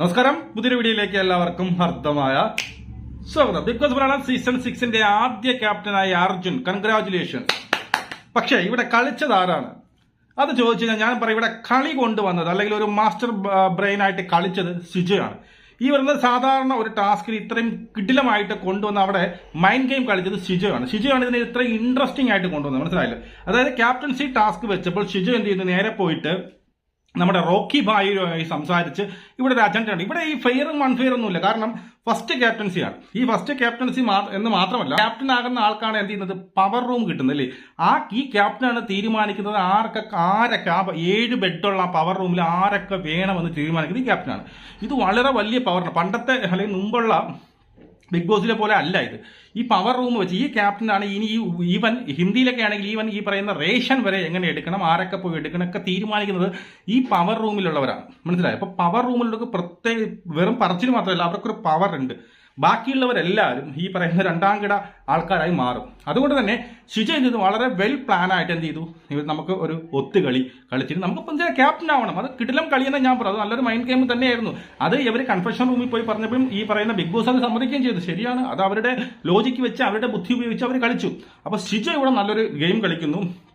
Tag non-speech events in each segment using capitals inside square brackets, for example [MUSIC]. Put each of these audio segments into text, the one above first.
നമസ്കാരം. പുതിയൊരു വീഡിയോയിലേക്ക് എല്ലാവർക്കും ഹർദ്ദമായ സ്വാഗതം. ബിഗ് ബോസ് മലയാളം സീസൺ സിക്സിന്റെ ആദ്യ ക്യാപ്റ്റനായ അർജുൻ. കൺഗ്രാചുലേഷൻ പക്ഷേ ഇവിടെ കളിച്ചത് ആരാണ്? അത് ചോദിച്ചു കഴിഞ്ഞാൽ ഞാൻ പറയും ഇവിടെ കളി കൊണ്ടുവന്നത് അല്ലെങ്കിൽ ഒരു മാസ്റ്റർ ബ്രെയിൻ ആയിട്ട് കളിച്ചത് സിജയാണ് ഈ വരുന്നത് സാധാരണ ഒരു ടാസ്കിൽ ഇത്രയും കിടിലമായിട്ട് കൊണ്ടുവന്ന അവിടെ മൈൻഡ് ഗെയിം കളിച്ചത് ഷിജോയാണ് ഷിജോയാണ് ഇതിനെ ഇത്രയും ഇൻട്രസ്റ്റിംഗ് ആയിട്ട് കൊണ്ടുവന്നത്. മനസ്സിലായില്ല? അതായത് ക്യാപ്റ്റൻസി ടാസ്ക് വെച്ചപ്പോൾ ഷിജു എന്ത് ചെയ്യുന്നു? നേരെ പോയിട്ട് നമ്മുടെ റോക്കി ഭായിയുമായി സംസാരിച്ച് ഇവിടെ ഒരു അജണ്ട ഉണ്ട് ഇവിടെ ഈ ഫെയറും അൺഫെയർ ഒന്നുമില്ല. കാരണം ഫസ്റ്റ് ക്യാപ്റ്റൻസിയാണ് ഈ ഫസ്റ്റ് ക്യാപ്റ്റൻസി എന്ന് മാത്രമല്ല ക്യാപ്റ്റൻ ആകുന്ന ആൾക്കാണ് എന്ത് ചെയ്യുന്നത്? പവർ റൂം കിട്ടുന്നത് അല്ലേ? ആ ഈ ക്യാപ്റ്റനാണ് തീരുമാനിക്കുന്നത് ആരൊക്കെ ആരൊക്കെ ആ ഏഴ് ബെഡുള്ള പവർ റൂമിൽ ആരൊക്കെ വേണമെന്ന് തീരുമാനിക്കുന്നത് ഈ ക്യാപ്റ്റനാണ് ഇത് വളരെ വലിയ പവറാണ് പണ്ടത്തെ അല്ലെങ്കിൽ മുമ്പുള്ള ബിഗ് ബോസിലെ പോലെ അല്ല ഇത്. ഈ പവർ റൂം വെച്ച് ഈ ക്യാപ്റ്റനാണ് ഇനി ഈ ഈവൻ ഹിന്ദിയിലൊക്കെ ആണെങ്കിൽ ഈവൻ ഈ പറയുന്ന റേഷൻ വരെ എങ്ങനെ എടുക്കണം ആരൊക്കെ പോയി എടുക്കണം ഒക്കെ തീരുമാനിക്കുന്നത് ഈ പവർ റൂമിലുള്ളവരാണ് മനസ്സിലായി? അപ്പൊ പവർ റൂമിലൊക്കെ പ്രത്യേക വെറും പറച്ചിൽ മാത്രമല്ല അവർക്കൊരു പവർ ഉണ്ട്. ബാക്കിയുള്ളവരെല്ലാവരും ഈ പറയുന്ന രണ്ടാം കിട ആൾക്കാരായി മാറും. അതുകൊണ്ട് തന്നെ ഷിജ എന്ത് ചെയ്തു വളരെ വെൽ പ്ലാൻ ആയിട്ട് എന്ത് ചെയ്തു? നമുക്ക് ഒരു ഒത്തുകളി കളിച്ചിട്ട് നമുക്ക് ചില ക്യാപ്റ്റൻ ആവണം. അത് കിടിലം കളിയെന്ന് ഞാൻ പറഞ്ഞു അത് നല്ലൊരു മൈൻഡ് ഗെയിം തന്നെയായിരുന്നു. അത് ഇവർ കൺഫെഷൻ റൂമിൽ പോയി പറഞ്ഞപ്പോഴും ഈ പറയുന്ന ബിഗ് ബോസ് അത് സമ്മതിക്കുകയും ചെയ്തു. ശരിയാണ്. അത് അവരുടെ ലോജിക്ക് വെച്ച് അവരുടെ ബുദ്ധി ഉപയോഗിച്ച് അവർ കളിച്ചു. അപ്പോൾ ഷിജ ഇവിടെ നല്ലൊരു ഗെയിം കളിക്കുന്നു.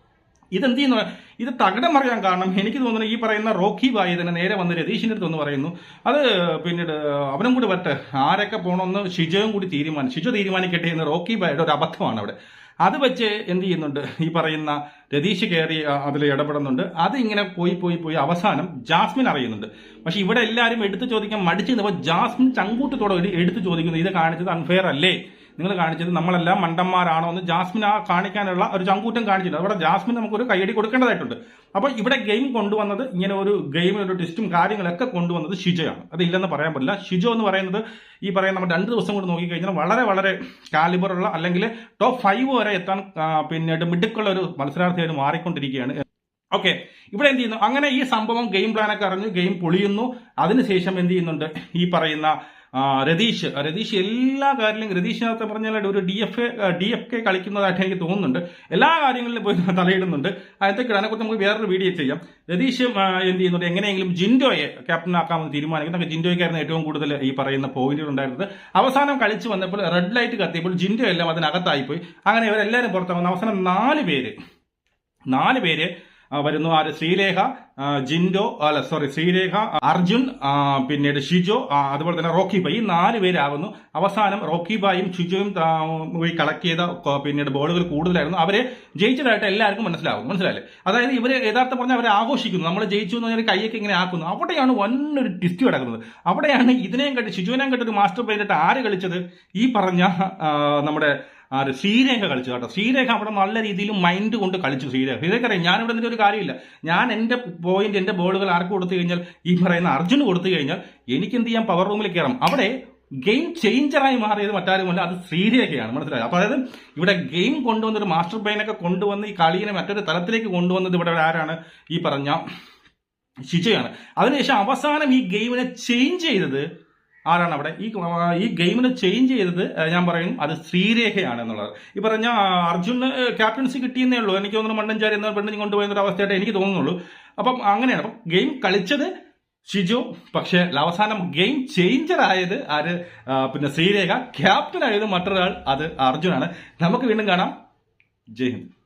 ഇതെന്ത് ചെയ്യുന്നു ഇത് തകിടം മറിയാൻ കാരണം എനിക്ക് തോന്നുന്നു ഈ പറയുന്ന റോക്കി ബായി തന്നെ നേരെ വന്ന് രതീഷിന്റെ അടുത്ത് ഒന്ന് പറയുന്നു. അത് പിന്നീട് അവനും കൂടി വരട്ടെ. ആരൊക്കെ പോകണമെന്ന് ഷിജോയും കൂടി തീരുമാനം ഷിജു തീരുമാനിക്കട്ടെ എന്ന് റോക്കി ബായുടെ ഒരു അബദ്ധമാണ് അവിടെ. അത് വെച്ച് എന്ത് ചെയ്യുന്നുണ്ട്? ഈ പറയുന്ന രതീഷ് കയറി അതിൽ ഇടപെടുന്നുണ്ട്. അത് ഇങ്ങനെ പോയി പോയി പോയി. അവസാനം ജാസ്മിൻ അറിയുന്നുണ്ട്. പക്ഷെ ഇവിടെ എല്ലാവരും എടുത്തു ചോദിക്കാൻ മടിച്ചു നിന്നപ്പോൾ ജാസ്മിൻ ചങ്കൂട്ടത്തോടെ എടുത്തു ചോദിക്കുന്നു. ഇത് കാണിച്ചത് അൺഫെയർ അല്ലേ? നിങ്ങൾ കാണിച്ചത് നമ്മളെല്ലാം മണ്ടന്മാരാണോ എന്ന് ജാസ്മിൻ ആ കാണിക്കാനുള്ള ഒരു ചങ്കൂറ്റം കാണിച്ചിട്ടുണ്ട്. അവിടെ ജാസ്മിൻ നമുക്കൊരു കൈയടി കൊടുക്കേണ്ടതായിട്ടുണ്ട്. അപ്പോൾ ഇവിടെ ഗെയിം കൊണ്ടുവന്നത് ഇങ്ങനെ ഒരു ഗെയിമിൽ ഒരു ടെസ്റ്റും കാര്യങ്ങളൊക്കെ കൊണ്ടുവന്നത് ഷിജയാണ്. അത് ഇല്ലെന്ന് പറയാൻ പറ്റില്ല. ഷിജോ എന്ന് പറയുന്നത് ഈ പറയുന്ന നമ്മൾ രണ്ട് ദിവസം കൊണ്ട് നോക്കിക്കഴിഞ്ഞാൽ വളരെ വളരെ കാലിബറുള്ള അല്ലെങ്കിൽ ടോപ്പ് ഫൈവ് വരെ എത്താൻ പിന്നീട് മിടുക്കുള്ള ഒരു മത്സരാർത്ഥിയായിട്ട് മാറിക്കൊണ്ടിരിക്കുകയാണ്. ഓക്കെ ഇവിടെ എന്ത് ചെയ്യുന്നു? അങ്ങനെ ഈ സംഭവം ഗെയിം പ്ലാനൊക്കെ അറിഞ്ഞു ഗെയിം പൊളിയുന്നു. അതിനുശേഷം എന്ത് ചെയ്യുന്നുണ്ട്? ഈ പറയുന്ന രതീഷ്. രതീഷ് എല്ലാ കാര്യത്തിലും രതീഷിനകത്ത് പറഞ്ഞാൽ ഒരു D F A D F K കളിക്കുന്നതായിട്ട് എനിക്ക് തോന്നുന്നുണ്ട്. എല്ലാ കാര്യങ്ങളിലും പോയി [LAUGHS] തലയിടുന്നുണ്ട്. അതിനകത്തേക്ക് അതിനെക്കുറിച്ച് നമുക്ക് വേറൊരു വീഡിയോ ചെയ്യാം. രതീഷ് എന്ത് ചെയ്യുന്നുണ്ട്? എങ്ങനെയെങ്കിലും ജിൻഡോയെ ക്യാപ്റ്റൻ ആക്കാമെന്ന് തീരുമാനിക്കുന്നു ജിൻഡോയ്ക്കായിരുന്നു ഏറ്റവും കൂടുതൽ ഈ പറയുന്ന പോയിന്റുകൾ ഉണ്ടായിരുന്നത്. അവസാനം കളിച്ച് വന്നപ്പോൾ റെഡ് ലൈറ്റ് കത്തിയപ്പോൾ ജിൻഡോ എല്ലാം അതിനകത്തായിപ്പോയി. അങ്ങനെ ഇവരെല്ലാവരും പുറത്തു അവസാനം നാല് പേര് നാല് പേര് വരുന്നു ആര്? ശ്രീലേഖ ആ, ജിൻഡോ അല്ല സോറി ശ്രീലേഖ അർജുൻ പിന്നീട് ഷിജോ അതുപോലെ തന്നെ റോക്കി ബായി. ഈ നാല് പേരാകുന്നു അവസാനം റോക്കി ബായും ഷിജോയും പോയി കളക്ട് ചെയ്ത പിന്നീട് ബോളുകൾ കൂടുതലായിരുന്നു. അവരെ ജയിച്ചതായിട്ട് എല്ലാവർക്കും മനസ്സിലാവും. മനസ്സിലായില്ലേ? അതായത് ഇവർ യഥാർത്ഥം പറഞ്ഞാൽ അവരെ ആഘോഷിക്കുന്നു. നമ്മൾ ജയിച്ചു എന്ന് പറഞ്ഞാൽ കൈയൊക്കെ ഇങ്ങനെ ആക്കുന്നു. അവിടെയാണ് വന്നൊരു ടിസ്റ്റ് കിടക്കുന്നത്. അവിടെയാണ് ഇതിനെയും കണ്ട് ഷിജുവിനെയും കണ്ടിട്ട് ഒരു മാസ്റ്റർ പ്ലേനായിട്ട് ആര് കളിച്ചത്? ഈ പറഞ്ഞ നമ്മുടെ ആര് ശ്രീരേഖ കളിച്ചു കേട്ടോ. ശ്രീരേഖ അവിടെ നല്ല രീതിയിൽ മൈൻഡ് കൊണ്ട് കളിച്ചു ശ്രീരേഖ. ശ്രീരേഖ അറിയാം. ഞാൻ ഇവിടെ ഒരു കാര്യമില്ല. ഞാൻ എന്റെ പോയിന്റ് എന്റെ ബോളുകൾ ആർക്ക് കൊടുത്തു കഴിഞ്ഞാൽ ഈ പറയുന്ന അർജുന് കൊടുത്തു കഴിഞ്ഞാൽ എനിക്ക് എന്ത് ചെയ്യാം? പവർ റൂമിൽ കയറാം അവിടെ ഗെയിം ചേഞ്ചറായി മാറിയത് മറ്റാരുമല്ല അത് ശ്രീരേഖയാണ്. മനസ്സിലായത് അപ്പോൾ അതായത് ഇവിടെ ഗെയിം കൊണ്ടുവന്ന ഒരു മാസ്റ്റർ ബ്രെയിനൊക്കെ കൊണ്ടുവന്ന് ഈ കളിയെ മറ്റൊരു തലത്തിലേക്ക് കൊണ്ടുവന്നത് ഇവിടെ ആരാണ്? ഈ പറഞ്ഞ ഷിജയാണ് അതിനുശേഷം അവസാനം ഈ ഗെയിമിനെ ചേഞ്ച് ചെയ്തത് ആരാണ് അവിടെ? ഈ ഈ ഗെയിമിനെ ചേഞ്ച് ചെയ്തത് ഞാൻ പറയും അത് ശ്രീരേഖയാണ് എന്നുള്ളത്. ഈ പറഞ്ഞ അർജുന് ക്യാപ്റ്റൻസി കിട്ടിയെന്നേ ഉള്ളൂ. എനിക്ക് തോന്നുന്നു മണ്ണഞ്ചാരി എന്ന പെണ്ണിന് കൊണ്ടുപോയ ഒരു അവസ്ഥയായിട്ട് എനിക്ക് തോന്നുന്നുള്ളൂ. അപ്പം അങ്ങനെയാണ്. അപ്പം ഗെയിം കളിച്ചത് ഷിജു. പക്ഷേ അവസാനം ഗെയിം ചേഞ്ചർ ആയത് ആര് പിന്നെ ശ്രീരേഖ. ക്യാപ്റ്റൻ ആയത് മറ്റൊരാൾ അത് അർജുനാണ്. നമുക്ക് വീണ്ടും കാണാം. ജയ് ഹിന്ദ്.